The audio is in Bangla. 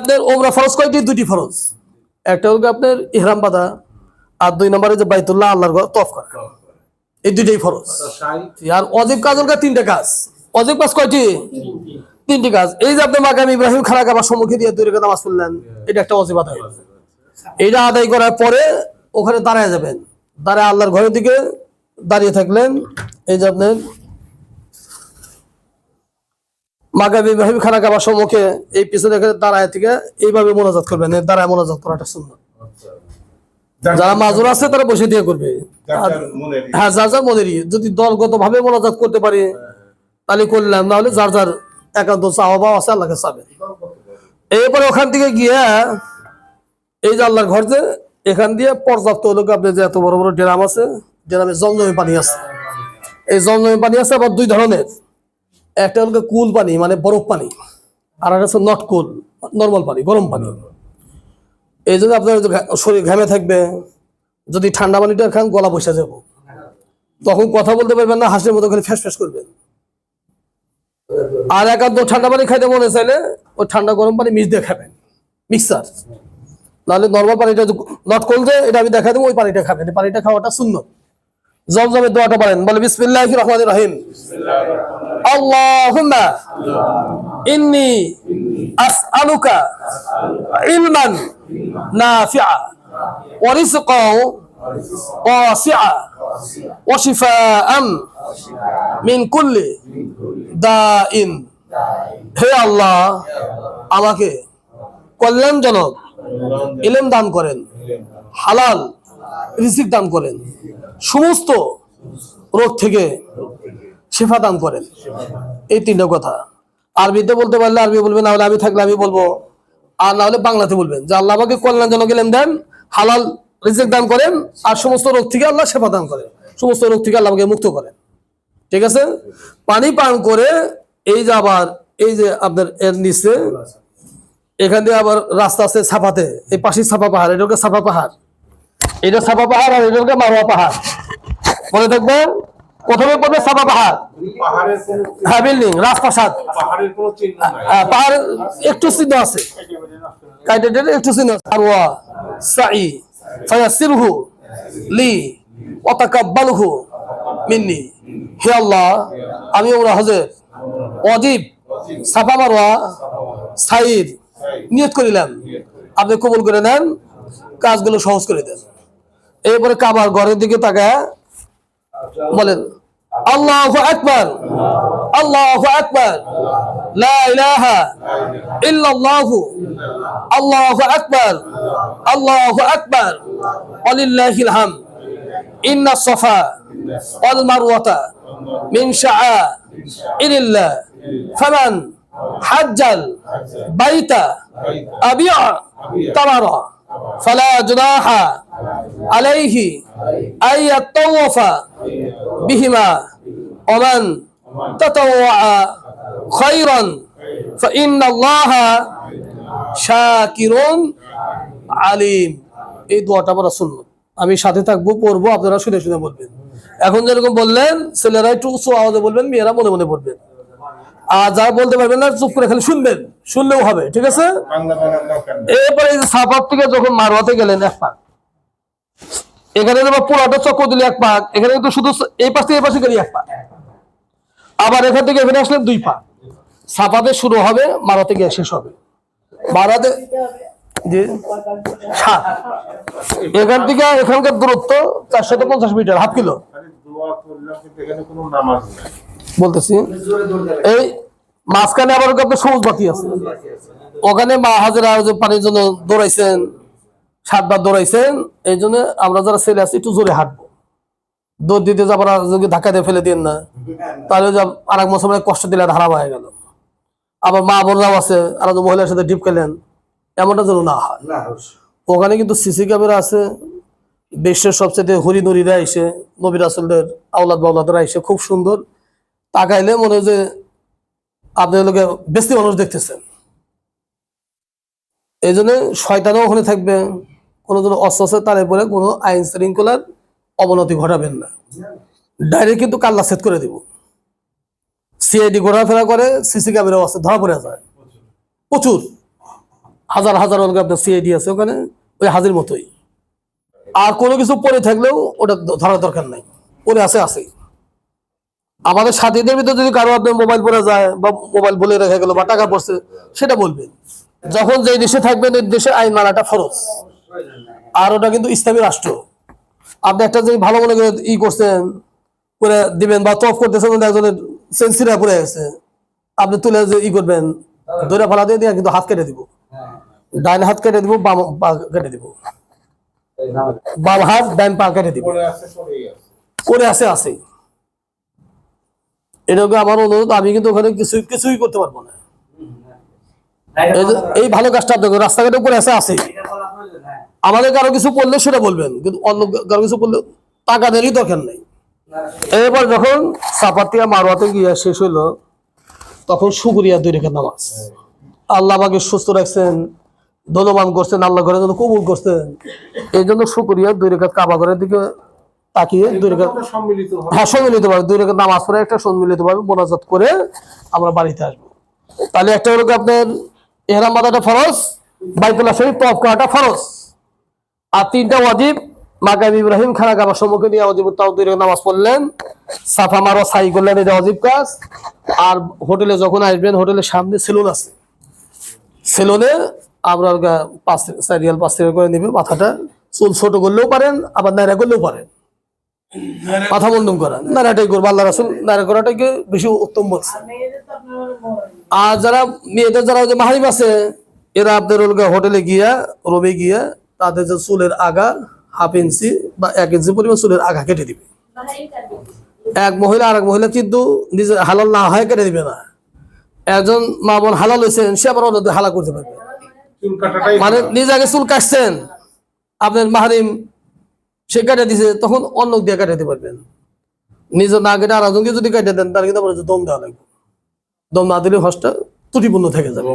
আপনার ওমরা ফরজ কয়টি? দুটি ফরজ। একটা হলো আপনার ইহরাম বাঁধা, আর দুই নম্বরে যে বাইতুল্লাহ আল্লাহর ঘর তফ করা। এই দুইটাই ফরজ। আর অজীব কাজ হলো তিনটা কাজ। অজীব কাজ কয়টি? তিনটি কাজ। এই যে আপনি মাকাম ইব্রাহিম খানা কাবার সম্মুখে দিয়ে দুই রেখা নামাজ পড়লেন, এটা একটা অজীব আদায়। এইটা আদায় করার পরে ওখানে দাঁড়ায় যাবেন। দাঁড়ায় আল্লাহর ঘরের দিকে দাঁড়িয়ে থাকলেন। এই যে আপনার মাকাম ইব্রাহিম খানা কাবার সম্মুখে এই পিছনে দাঁড়ায় থেকে এইভাবে মোনাজাত করবেন দাঁড়ায় মোনাজাত করাটা শুনবেন যারা মাজুর আছে তারা বসে দিয়ে করবে। হ্যাঁ যার যার মনেরই। যদি দলগত ভাবে মোনাজাত করতে পারি তাহলে করলাম না হলে যার যার একান্ত চাওয়া আছে আল্লাহকে চাবে। এরপরে ওখান থেকে গিয়ে এই যে আল্লাহর ঘর যে এখান দিয়ে পর্যাপ্ত লোক আপনি যে এত বড় বড় ড্রাম আছে ড্রামে জমজমি পানি আছে। এই জমজমি পানি আছে আবার দুই ধরনের। একটা হলো কুল পানি মানে বরফ পানি, আর একটা হচ্ছে নট কুল নর্মাল পানি, গরম পানি। এই জন্য আপনার শরীর ঘামে থাকবে, যদি ঠান্ডা পানিটা খান, গলা বসে যাব। তখন কথা বলতে পারবেন না, হাসির মতো খালি ফ্যাস ফ্যাস করবেন। আর একান্ত ঠান্ডা পানি খাইতে মনে চাইলে, ওই ঠান্ডা গরম পানি মিক্স দিয়ে খাবেন মিক্সার নাহলে নর্মাল পানিটা নট করলে এটা আমি দেখা দেবো, ওই পানিটা খাবেন। পানিটা খাওয়াটা শূন্য। জমজমের দোয়াটা বলেন বলে বিসমিল্লাহ রহমান রহিম। আল্লাহুম্মা ইন্নি আসআলুকা ইলমান নাফিআ ওয়া রিজকাও ওয়াসিআ ওয়া শিফাআন মিন কুল্লি দাইন হে আল্লাহ, আমাকে কল্যাণজনক ইলম দান করেন। হালাল রিজিক দান করেন। সমস্ত রোগ থেকে শেফা দান করেন। এই তিনটা কথা। আরবিতে বলতে পারলে আরবি বলবেন, না হলে আমি থাকলে আমি বলব। আর না হলে বাংলাতে বলবেন যে আল্লাহ আমাকে কল্যাণজনক ইলম দেন, হালাল রিজিক দান করেন, আর সমস্ত রোগ থেকে আল্লাহ শেফা দান করেন। সমস্ত রোগ থেকে আল্লাহ মুক্ত করেন। ঠিক আছে? পানি পান করে এই যে আবার, এই যে আপনার এর নিচে এখান দিয়ে আবার রাস্তা আছে ছাপাতে। এই পাশে ছাপা পাহাড় এটা হলো ছাপা পাহাড়? এটা ছাপা পাহাড় আর এটা হলো মারোয়া পাহাড়? মনে থাকবেন প্রথমে পড়বে ছাপা পাহাড়। হ্যাঁ বিল্ডিং রাজপ্রাসাদ হ্যাঁ, পাহাড় একটু চিহ্ন আছে। একটু চিহ্ন আছে। আরওয়া সাই ফায়াসিরহু লি ওয়াতাকাব্বালহু মিন্নি। হে আল্লাহ আমি ওরা হজের অজীব সাফা মারওয়া সাইর নিয়ত করিলাম আপনি কবুল করে নেন কাজগুলো সহজ করে দেন। এরপরে কাবার ঘরের দিকে তাকায় বলেন আল্লাহ আকবার আল্লাহু আকবার ইল্লাল্লাহু আল্লাহু আকবার আল্লাহু আকবার ওয়ালিল্লাহিল হামদ ইন্না সাফা ওয়াল মারওয়াতা মিন শাআইরিল্লাহ ফামান হাজ্জাল বাইতা আবিয়া তামারা فلا جناح عليه أن يطوف بهما ومن تطوع خيرا فإن الله شاكر عليم এই দোয়াটা আমরা শুনবো আমি সাথে থাকবো পড়বো আপনারা শুনে শুনে বলবেন এখন যেরকম বললেন ছেলেরা একটু উচ্চ আওয়াজে বলবেন মেয়েরা মনে মনে বলবেন আর যারা বলতে পারবেন না চুপ করে খালি শুনবেন শুনলেও হবে ঠিক আছে? এরপরে এই যে সাফার থেকে যখন মারোয়াতে গেলেন এক পাক এখানে যেমন পুরাটা চক্র দিলে এক পাক এখানে কিন্তু শুধু এই পাশ থেকে এই পাশে গেলে এক পাক। আবার এখান থেকে এখানে আসলে দুই পাক। সাফাতে শুরু হবে মারাতে গিয়ে শেষ হবে। মারাতে জি সাত। এখান থেকে এখানকার দূরত্ব চারশত পঞ্চাশ মিটার হাফ কিলো। বলতেছি এই মাঝখানে আবার আপনার সবুজ বাতি আছে। ওখানে মা হাজারা পানির জন্য দৌড়াইছেন সাতবার দৌড়াইছেন এই জন্য আমরা যারা ছেলে আছি একটু জোরে হাঁটবো। দৌড় দিতে যাবার যদি ধাক্কা দিয়ে ফেলে দিন না তাহলে আর এক মৌসুমে কষ্ট দিলে ধারা হয়ে গেল। আবার মা বোনরাও আছে আর মহিলার সাথে ডিপ খেলেন এমনটা যেন না হয়। ওখানে কিন্তু সিসি ক্যামেরা আছে বিশ্বের সবচেয়ে হরি নরীরা এসে নবীর আসলদের আওলাদ বাউলাদরা এসে খুব সুন্দর। তাকাইলে মনে হয় যে আপনি লোকে বেশি মানুষ দেখতেছেন। এই জন্য শয়তানও ওখানে থাকবে। কোনো যেন অস্ত্র তারে পরে কোনো আইন শৃঙ্খলার অবনতি ঘটাবেন না। ডাইরেক্ট কিন্তু কাল্লা সেট করে দিব। সিআইডি ঘোরাফেরা করে, সিসি ক্যামেরাও আছে, ধরা পড়ে যায়। প্রচুর। হাজার হাজার আপনার সিআইডি আছে ওখানে, ওই হাজির মতোই। আর কোনো কিছু পরে থাকলেও ওটা ধরার দরকার নাই। পরে আছে আছে। আমাদের সাথীদের ভিতরে যদি কারও আপনার মোবাইল পরে যায় বা মোবাইল বলে রেখে গেল বা টাকা পড়ছে সেটা বলবেন যখন যে দেশে থাকবেন এই দেশের আইন মানাটা ফরজ। আর ওটা কিন্তু ইসলামী রাষ্ট্র। আপনি একটা যে ভালো মনে করে ই করছেন করে দিবেন বা তফ করতেছেন একজনের সেন্সিরা পড়ে গেছে। আপনি তুলে যে ই করবেন দৈরা ফালা দিয়ে দিয়ে কিন্তু হাত কেটে দিব। ডাইন হাত কেটে দিব বাম পা কেটে দিব। বাম হাত ডাইন পা কেটে দিব। পরে করে আছে আছে। এটাকে আমার অনুরোধ, আমি কিন্তু ওখানে কিছু কিছুই করতে পারব না। এই ভালো কাজটা দেখো রাস্তাঘাটে উপরে আছে আছে। আমাদের কারও কিছু করলে সেটা বলবেন, কিন্তু অন্য কারও কিছু করলে টাকা দেওয়ারই দরকার নেই। এবার যখন সাপাতিয়া মারোয়াতে গিয়া শেষ হইল, তখন শুকুরিয়া দুই রেখে নামাজ। আল্লাহ আমাকে সুস্থ রাখছেন ধন্যবান করছেন, আল্লাহ ঘরের জন্য কবুল করছেন। এই জন্য শুকুরিয়া দুই রেখা কাবা ঘরের দিকে তাকিয়ে দুই রেখা হ্যাঁ সম্মিলিত দুই রেখা নামাজ পড়ে একটা মোনাজাত করে আমরা বাড়িতে আসব। তাহলে একটা হলো আপনার এহরাম বাঁধাটা ফরজ বাইতুল্লাহ শরীফ তফ করাটা ফরজ। আর তিনটা ওয়াজিব মাকাম ইব্রাহিম খানা কাবার সম্মুখে নিয়ে ওয়াজিব তাও দুই নামাজ পড়লেন। সাফা মারো সাই করলেন এটা অজিব কাজ। আর হোটেলে যখন আসবেন হোটেলের সামনে সেলুন আছে। সেলুনে আমরা পাঁচ চার পাঁচ টাকা করে নিবে মাথাটা চুল ছোট করলেও পারেন আবার নাইরা করলেও পারেন। মাথা বন্ধন করা। নারাটাই করব আল্লাহ রাসুল নারা করাটাকে বেশি উত্তম বলছে। আর যারা মেয়েদের যারা যে মাহারিম আছে এরা আপনার ওলগা হোটেলে গিয়া রুমে গিয়া তাদের যে চুলের আগা হাফ ইঞ্চি বা এক ইঞ্চি পরিমাণ চুলের আগা কেটে দিবে। এক মহিলা আর এক মহিলা কিন্তু নিজে হালাল না হয় কেটে দিবে না। একজন মা বোন হালাল হয়েছেন সে আবার অন্যদের হালা করতে পারবে। মানে নিজে আগে চুল কাটছেন। আপনার মাহারিম সে কাটা দিছে, তখন অন্য দিয়ে কাটাতে পারবেন। নিজে না কেটে আর একজনকে যদি কাটা দেন, তার কিন্তু দম দেওয়া লাগবে। দম না দিলে হসটা ত্রুটিপূর্ণ থেকে যাবে।